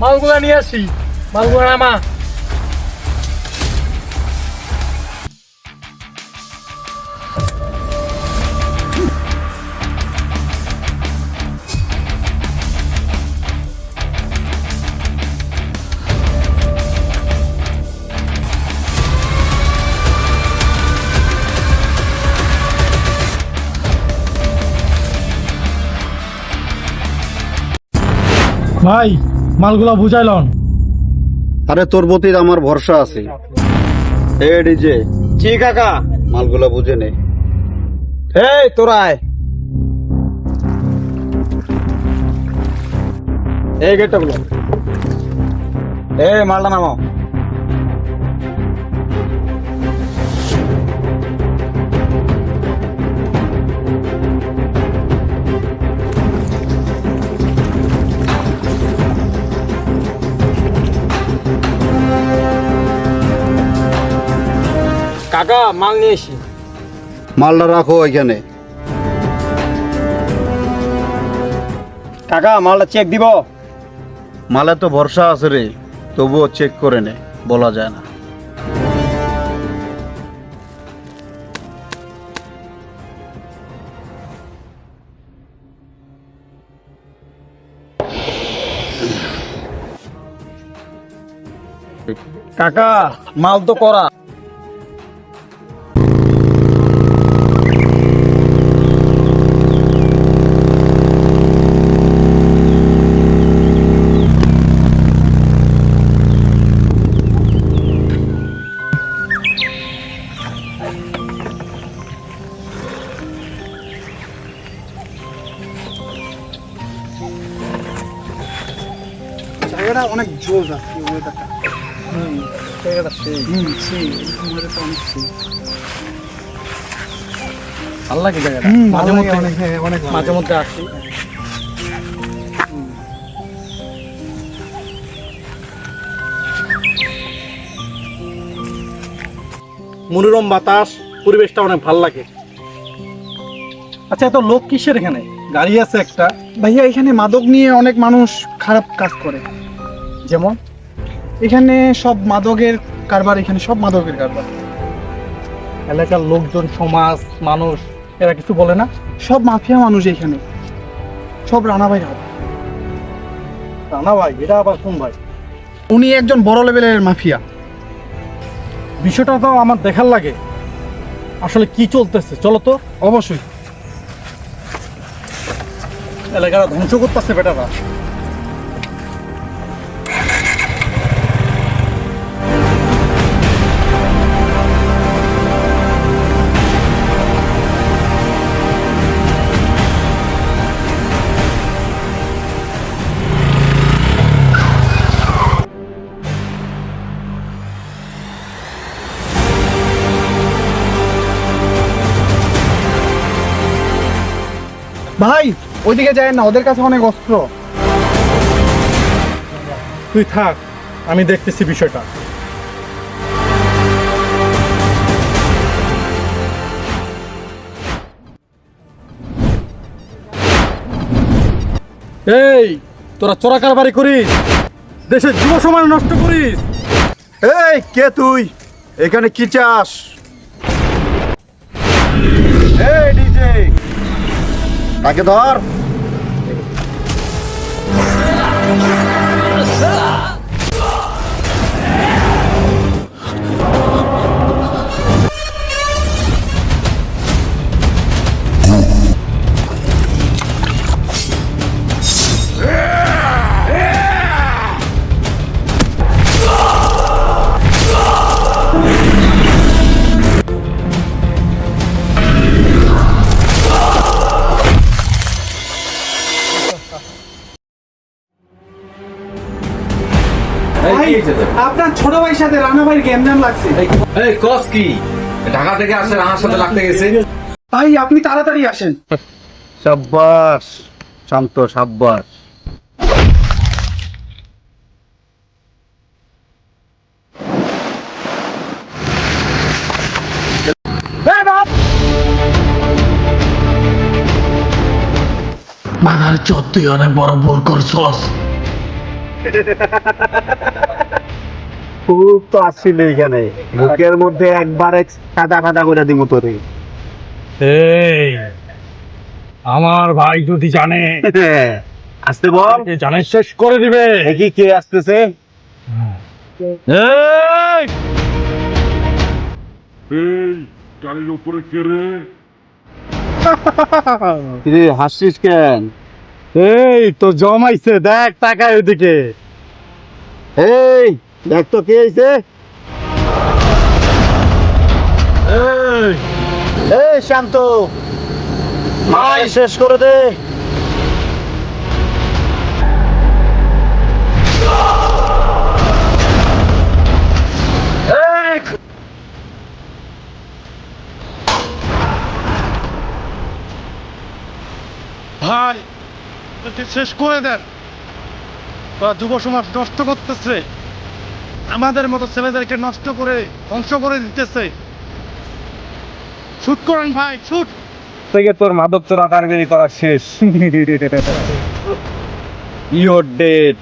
মালগুলা নিয়ে আসি। মালগুলা নামা ভাই, মালগুলা বুঝাইলন আরে তোর প্রতি আমার ভরসা আছে। এ ডিজে, জি কাকা, মালগুলা বুঝে নে। এই তোরায় এই গেটটা গুলো এই, মালটা নামাও। কাকা মাল নিয়ে এসি মালটা রাখো এখানে কাকা মালটা চেক দিব? মালে তো ভরসা আছে রে তবুও চেক করে নে বলা যায় না। কাকা মাল তো করা। অনেক জোর আছে ওয়েদারটা হুম সেই। ওয়েদারটা অনেক সেই। ভালো লাগে জায়গাটা? মাঝে মধ্যে অনেক, হ্যাঁ, অনেক ভালো মাঝে মধ্যে আসি। মনোরম বাতাস পরিবেশটা অনেক ভালো লাগে। আচ্ছা এত লোক কিসের এখানে? গাড়ি আছে একটা। ভাইয়া এখানে মাদক নিয়ে অনেক মানুষ খারাপ কাজ করে। যেমন, এখানে সব মাদকের কারবার, এখানে সব মাদকের কারবার। এলাকার লোকজন, সমাজ, মানুষ, এরা কিছু বলে না। সব মাফিয়া মানুষ এখানে। সব রানা ভাই হাত না ভাই এটা আবার কোন ভাই? উনি একজন বড় লেভেলের মাফিয়া। বিষয়টা তো আমার দেখার লাগে। আসলে কি চলতেছে? চলো তো, অবশ্যই। এলাকাটা ধ্বংস করতেছে বেটারা। ভাই ওইদিকে যায় না ওদের কাছে অনেক অস্ত্র। তুই থাক আমি দেখতেছি বিষয়টা। এই তোরা চোরা কারবারি করিস দেশের যুব সমাজ নষ্ট করিস। এই কে তুই? এখানে কি চাস? তাকে ধর। আপনার ছোট ভাইয়ের সাথে রানা ভাইয়ের গেম জাম লাগছে। এই কস কি? ঢাকা থেকে আসে আমার সাথে লাগতে গেছে। ভাই আপনি তাড়াতাড়ি আসেন। সাব্বাস শান্ত সাব্বাস। মাথার চোদ অনেক বড় ভুল করছস। খুব তো আসছিল এখানে। বুকের মধ্যে একবারে কাদা কাদা করে দিব তোরে। এই আমার ভাই যদি জানে আসতে বল। জানে শেষ করে দিবে। দেখি কে আসতেছে। এই! কিরে হাসছিস কেন? এই, তো জমাইছে, দেখ, তাকায় ওদিকে এই, দেখ তো কে আইছে। এই শান্ত। মাই, শেষ করে দে। ভাই ওকে শেষ করে দেন। তারা যুব সমাজ নষ্ট করতেছে। আমাদের মতো ছেলেদেরকে নষ্ট করে ধ্বংস করে দিতেছে। শুট করেন ভাই শুট! থেকে তোর মাদক চোরা কারগিরি করা শেষ। Your dead